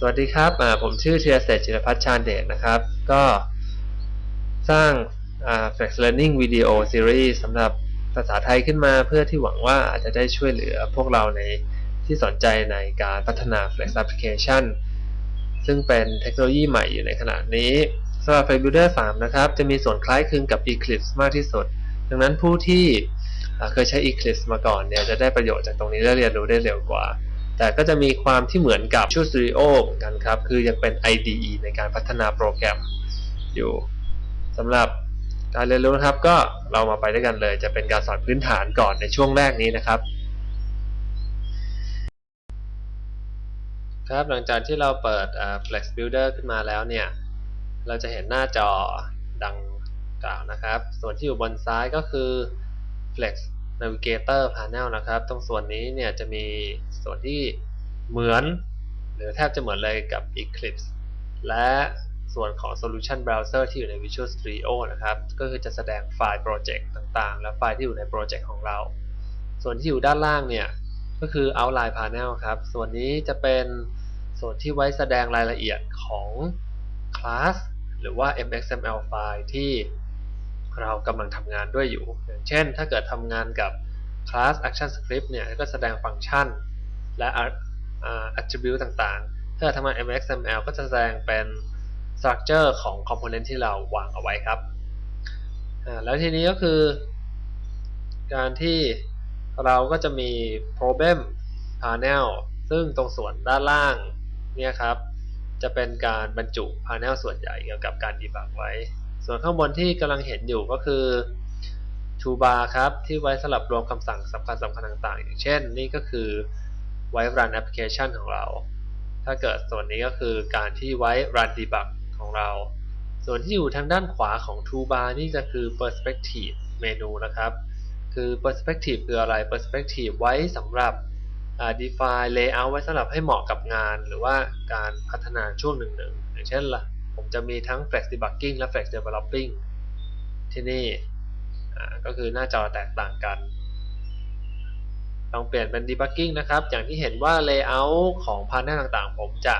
สวัสดีครับผมชื่อเทียเศษจิรพัฒน์ชาญเดชนะครับ ก็สร้าง Flex Learning Video Series สำหรับภาษาไทยขึ้นมาเพื่อที่หวังว่าอาจจะได้ช่วยเหลือพวกเราในที่สนใจในการพัฒนา Flex Application ซึ่งเป็นเทคโนโลยีใหม่อยู่ในขณะนี้สำหรับ Flex Builder 3 นะครับ จะมีส่วนคล้ายคลึงกับ Eclipse มากที่สุด ดังนั้นผู้ที่เคยใช้ Eclipse มาก่อนเนี่ยจะได้ประโยชน์จากตรงนี้และเรียนรู้ได้เร็วกว่า แต่ก็จะมีความที่เหมือนกับ Visual Studio เหมือนกันครับ คือยังเป็น IDE ในการพัฒนาโปรแกรมอยู่สำหรับการเรียนรู้นะครับก็เรามาไปด้วยกันเลย จะเป็นการสอนพื้นฐานก่อนในช่วงแรกนี้นะครับ ครับหลังจากที่เราเปิด Flex Builder ขึ้นมาแล้วเนี่ย เราจะเห็นหน้าจอดังกล่าวนะครับ ส่วนที่อยู่บนซ้ายก็คือ Flex Navigator Panel นะครับ ตรงส่วนนี้เนี่ยจะมีส่วนที่เหมือน หรือแทบจะเหมือนเลยกับ Eclipse และส่วนของ Solution Browser ที่อยู่ใน Visual Studio นะครับ ก็คือจะแสดงไฟล์โปรเจกต์ต่างๆ และไฟล์ที่อยู่ในโปรเจกต์ของเรา ส่วนที่อยู่ด้านล่างเนี่ย ก็คือ Outline Panel ครับ ส่วนนี้จะเป็นส่วนที่ไว้แสดงรายละเอียดของคลาสหรือว่า MXML ไฟล์ที่ เรากำลังทำงานด้วยอยู่ อย่างเช่น ถ้าเกิดทำงานกับ class action script เนี่ย ก็แสดงฟังก์ชัน และ attribute ต่างๆ ถ้าทำงาน MXML ก็จะแสดงเป็น structure ของ component ที่เราวางเอาไว้ครับ แล้วทีนี้ก็คือ การที่เราก็จะมี problem panel ซึ่งตรงส่วนด้านล่างเนี่ยครับ จะเป็นการบรรจุ panel ส่วนใหญ่เกี่ยวกับการ debug ไว้ ส่วนข้างบนที่กำลังเห็นอยู่ก็คือ toolbar ครับ ที่ไว้สำหรับรวมคำสั่งสำคัญสำคัญต่าง ๆ อย่างเช่น นี่ก็คือไว้ run application ของเรา ถ้าเกิดส่วนนี้ก็คือการที่ไว้ run debug ของเรา ส่วนที่อยู่ทางด้านขวาของ toolbar นี่จะคือ perspective เมนูนะครับ คือ perspective คืออะไร perspective ไว้สำหรับ define layout ไว้สำหรับให้เหมาะกับงาน หรือว่าการพัฒนาช่วงหนึ่งๆอย่างเช่นละ ผมจะมีทั้ง Flex Debugging และ Flex Developing ที่นี่ก็คือหน้าจอแตกต่างกันลองเปลี่ยนเป็น Debugging นะครับ อย่างที่เห็นว่า Layout ของพาร์ทเนอร์ต่างๆ ผมจะ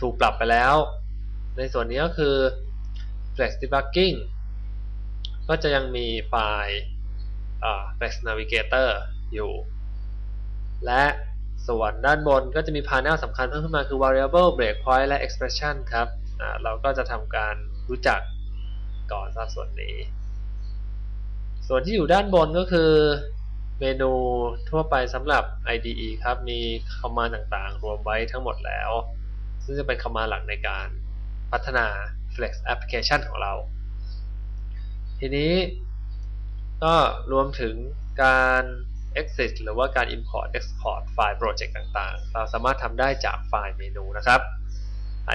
ถูกปรับไปแล้ว ในส่วนนี้ก็คือ Flex Debugging ก็จะยังมีไฟล์ Flex Navigator อยู่ และส่วนด้านบนก็จะมีพาร์เนลสำคัญเพิ่มขึ้นมาคือ variable breakpoint และ expression ครับ เราก็จะทำการรู้จักก่อนสัส่วนนี้ ส่วนที่อยู่ด้านบนก็คือเมนูทั่วไปสำหรับ IDE ครับ มีคอมมานด์ต่างๆ รวมไว้ทั้งหมดแล้ว ซึ่งจะเป็นคอมมานด์หลักในการพัฒนา Flex Application ของเรา ทีนี้ก็รวมถึงการ exit หรือว่าการ import export ไฟล์โปรเจกต์ต่างๆ เราสามารถทำได้จากไฟล์เมนูนะครับ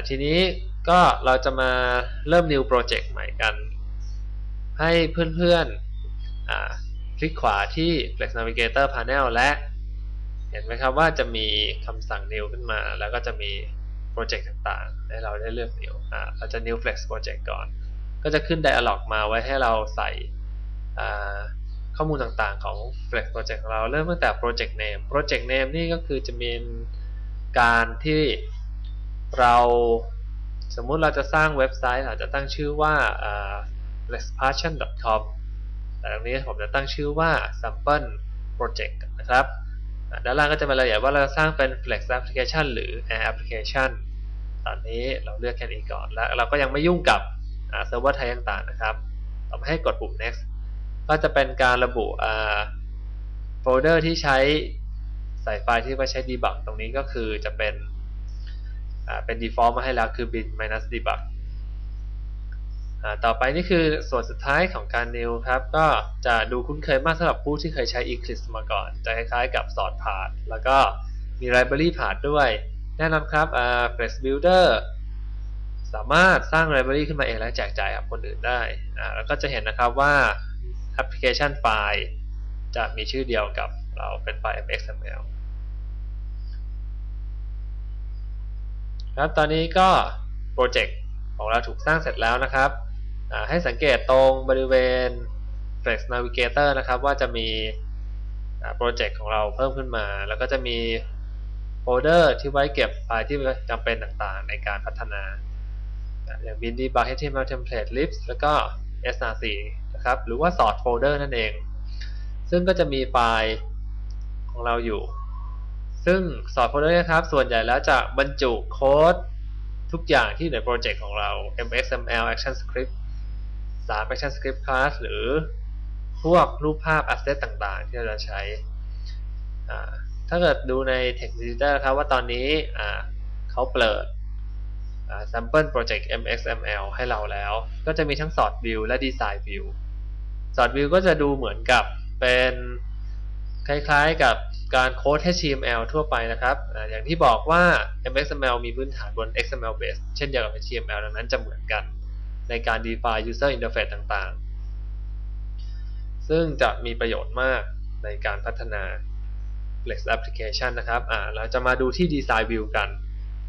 ทีนี้ ก็เราจะมาเริ่ม new project ใหม่กัน ให้เพื่อนๆคลิกขวาที่ Flex Navigator Panel และ เห็นไหมครับว่าจะมีคำสั่ง new ขึ้นมา แล้วก็จะมีโปรเจกต์ต่างๆ ให้เราได้เลือก new เราจะ new flex project ก่อน ก็จะขึ้น dialog มาไว้ให้เราใส่ข้อมูลต่างๆของ flex project ของเราเริ่มตั้งแต่ project name project name นี่ก็คือจะเป็นการที่เรา สมมุติเราจะสร้างเว็บไซต์อาจจะตั้งชื่อว่า flexpassion.com แต่ตรงนี้ผมจะตั้งชื่อว่า sample project นะครับด้านล่างก็จะเป็นรายละเอียดว่าเราจะสร้างเป็น flex application หรือ air application ตอนนี้เราเลือกแค่นี้ก่อนแล้วเราก็ยังไม่ยุ่งกับเซิร์ฟเวอร์ไทยต่างๆนะครับต่อมาให้กดปุ่ม next ก็จะเป็นการระบุโฟลเดอร์ที่ใช้ใส่ไฟล์ที่ไว้ใช้ debug ตรงนี้ก็คือจะเป็น เป็น default มาให้แล้วคือ bin minus debug ต่อไปนี่คือส่วนสุดท้ายของการ new ครับ ก็จะดูคุ้นเคยมากสำหรับผู้ที่เคยใช้ Eclipse มาก่อน จะคล้ายๆกับสอดพา t แล้วก็มี library path ด้วย แน่นอนครับ Flex Builder สามารถสร้าง library ขึ้นมาเองและแจกจ่ายกับคนอื่นได้ แล้วก็จะเห็นนะครับว่า application file จะมีชื่อเดียวกับเราเป็นไฟล์ mxml ครับตอนนี้ก็โปรเจกต์ของเราถูกสร้างเสร็จแล้วนะครับ ให้สังเกตตรงบริเวณ Flex Navigator นะครับ ว่าจะมีโปรเจกต์ของเราเพิ่มขึ้นมา แล้วก็จะมีโฟลเดอร์ที่ไว้เก็บไฟล์ที่จำเป็นต่างๆ ในการพัฒนา อย่าง bin debug html template libs แล้วก็ src นะครับ หรือว่า sort folder นั่นเอง ซึ่งก็จะมีไฟล์ของเราอยู่ ซึ่ง sort folder นะครับ ส่วนใหญ่แล้วจะบรรจุโค้ดทุกอย่างที่ในโปรเจกต์ของเรา mxml action script 3 action script class หรือพวกรูปภาพ asset ต่างๆ ที่เราจะใช้ ถ้าเกิดดูใน text editor ครับว่าตอนนี้เขาเปิด sample project mxml ให้เราแล้ว ก็จะมีทั้ง sort view และ design view sort view ก็จะดูเหมือนกับเป็นคล้ายๆกับ การโค้ด HTML ทั่วไปนะครับออย่างที่บอกว่า MXML มีพื้นฐานบน XML base เช่นเดียวกับ HTML ดังนั้นจะเหมือนกันในการ define user interface ต่างๆ ซึ่งจะมีประโยชน์มากในการพัฒนา Flex application นะครับเราจะมาดูที่ design view กัน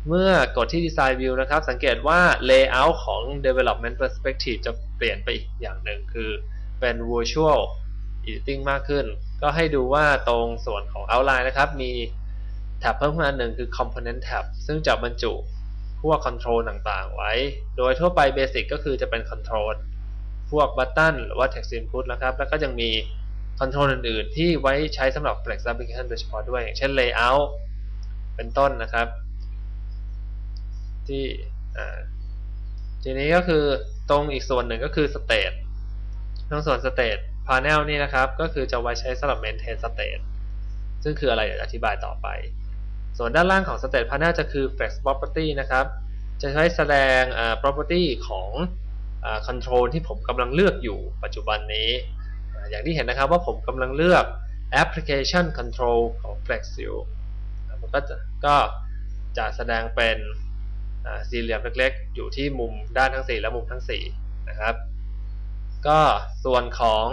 เมื่อกดที่ design view นะครับ สังเกตว่า layout ของ development perspective จะเปลี่ยนไปอีกอย่างหนึ่งคือเป็น virtual editing มากขึ้น ก็ให้ดูว่าตรงส่วนของ outline นะครับ มีแท็บเพิ่มขึ้นมาหนึ่งคือ component tab ซึ่งจะบรรจุพวก control ต่างๆ ไว้ โดยทั่วไป basic ก็คือจะเป็น control พวก button หรือว่า text input นะครับ แล้วก็ยังมี control อื่นๆ ที่ไว้ใช้สำหรับ flex application โดยเฉพาะด้วย อย่างเช่น layout เป็นต้นนะครับ ที่ทีนี้ก็คือตรงอีกส่วนหนึ่งก็คือ state ตรงส่วน state panel นี่นะครับ ก็คือจะไว้ใช้สำหรับ maintain state ซึ่งคืออะไรเดี๋ยวอธิบายต่อไป ส่วนด้านล่างของ state panel จะคือ flex property นะครับ จะใช้แสดง property ของ control ที่ผมกำลังเลือกอยู่ปัจจุบันนี้ อย่างที่เห็นนะครับว่าผมกำลังเลือก application control ของ flex อยู่มันก็จะก็จะแสดงเป็นสี่เหลี่ยมเล็กๆ อยู่ที่มุมด้านทั้ง 4 และมุมทั้ง 4 นะครับ ก็ส่วนของ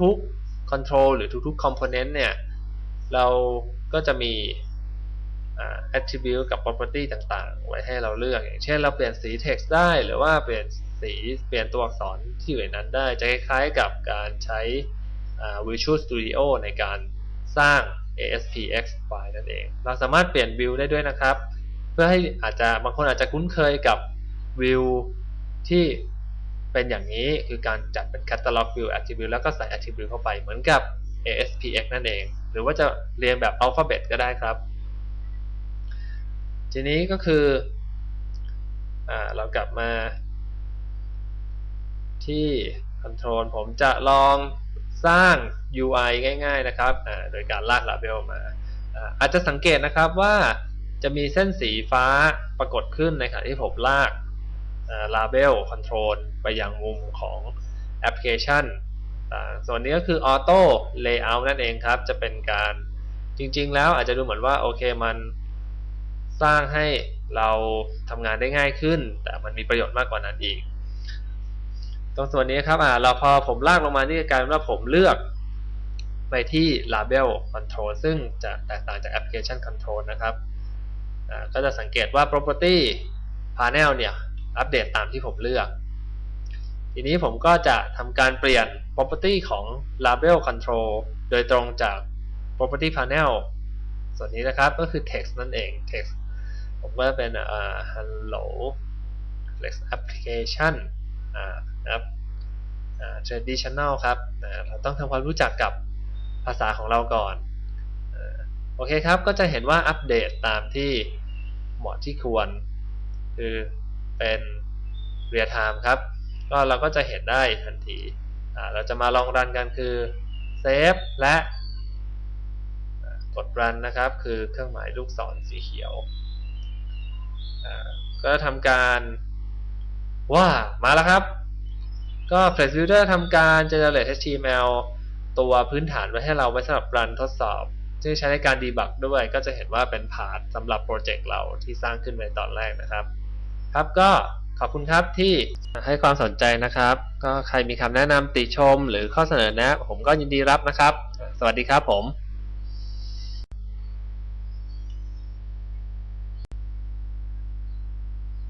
ทุกๆ control หรือทุกๆ component เนี่ย เราก็จะมี attribute กับ property ต่างๆ ไว้ให้เราเลือก อย่างเช่นเราเปลี่ยนสี text ได้หรือว่าเปลี่ยนสีเปลี่ยนตัวอักษรที่อยู่ในนั้นได้ จะคล้ายๆกับการใช้ Visual Studio ในการสร้าง ASPX ไฟล์นั่นเอง เราสามารถเปลี่ยน view ได้ด้วยนะครับ เพื่อให้อาจจะบางคนอาจจะคุ้นเคยกับ view ที่ เป็นอย่างนี้คือการจัดเป็น catalog view attribute แล้วก็ใส่ attribute เข้าไปเหมือนกับ ASPX นั่นเอง หรือว่าจะเรียนแบบ alphabet ก็ได้ครับ ทีนี้ก็คืออเรากลับมา ที่ control ผมจะลองสร้าง UI ง่าย ๆ นะครับ โดยการลาก label มาอาจจะสังเกตนะครับว่าจะมีเส้นสีฟ้าปรากฏขึ้นในขณะที่ผมลาก label control ไปยังมุมของแอปพลิเคชันส่วนนี้ก็คือ auto layout นั่นเองครับ จะเป็นการจริงๆ แล้วอาจจะดูเหมือนว่าโอเคมันสร้างให้เราทำงานได้ง่ายขึ้น แต่มันมีประโยชน์มากกว่านั้นอีก ตรงส่วนนี้ครับอ่าเราพอผมลากลงมานี่กลายเป็นว่าผมเลือกไปที่ label control ซึ่งจะแตกต่างจาก application control นะครับ ก็จะสังเกตว่า property panel เนี่ย อัปเดตตามที่ผมเลือก ทีนี้ผมก็จะทำการเปลี่ยน property ของ label control โดยตรงจาก property panel ส่วนนี้นะครับก็คือ text นั่นเอง text ผมก็เป็น hello flex application นะครับ traditional ครับเราต้องทำความรู้จักกับภาษาของเราก่อนโอเคครับ ก็จะเห็นว่าอัปเดตตามที่เหมาะที่ควร คือ เป็น real time ครับ ก็เราก็จะเห็นได้ทันทีเราจะมาลองรันกันคือ save และกด run นะครับ คือเครื่องหมายลูกศรสีเขียว ก็ทำการว้ามาแล้วครับ ก็ Flex Builder ทำการ generate HTML ตัวพื้นฐานไว้ให้เราไว้สำหรับรันทดสอบ ซึ่งใช้ในการดีบักด้วย ก็จะเห็นว่าเป็นพาร์ทสำหรับโปรเจกต์เราที่สร้างขึ้นในตอนแรกนะครับ ครับก็ขอบคุณครับที่ให้ความสนใจนะครับ ก็ใครมีคำแนะนำติชมหรือข้อเสนอแนะ ผมก็ยินดีรับนะครับ สวัสดีครับผม